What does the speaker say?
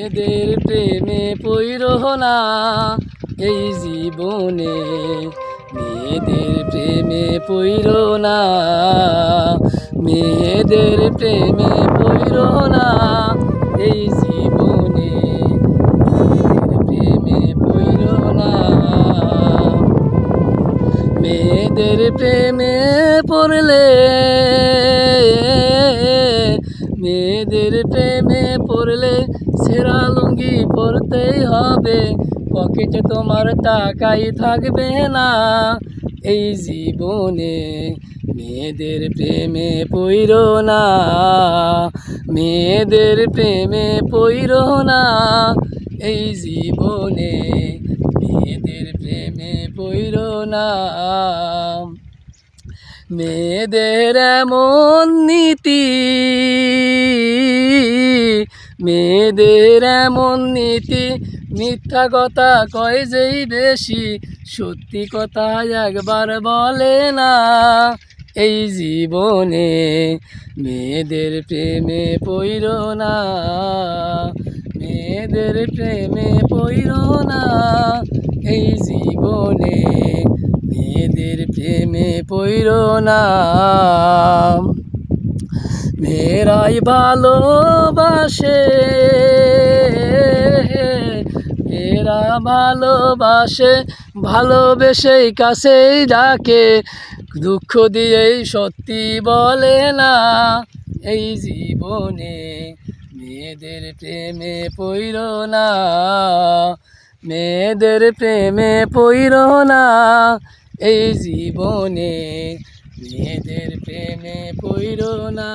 মেয়েদের প্রেমে পৈর না, এই জীবনে মেয়েদের প্রেমে পৈর না, মেয়েদের প্রেমে পৈর না, এই জীবনে মেয়েদের প্রেমে পৈর না। মেয়েদের প্রেমে পড়লে মেয়েদের প্রেমে পড়লে সেরা লুঙ্গি পরতেই হবে। পকেটে তোমার টাকাই থাকবে না। এই জীবনে মেয়েদের প্রেমে পইর না। মেয়েদের প্রেমে পইর না। এই জীবনে মেয়েদের প্রেমে পইর না। মেয়েদের এমন নীতি, মেয়েদের এমন নীতি, মিথ্যা কথা কয় যেই বেশি, সত্যি কথা একবার বলে না। এই জীবনে মেয়েদের প্রেমে পইর না, মেয়েদের প্রেমে পইর না। এই জীবনে মেয়েদের প্রেমে পইর না। মেয়েরাই ভালোবাসে। মেয়েরা ভালোবাসে, ভালোবেসেই কাছেই ডাকে। দুঃখ দিয়েই সত্যি বলে না। এই জীবনে মেয়েদের প্রেমে পইর না। মেয়েদের প্রেমে পইর না। এই জীবনে মেয়েদের প্রেমে পইর না।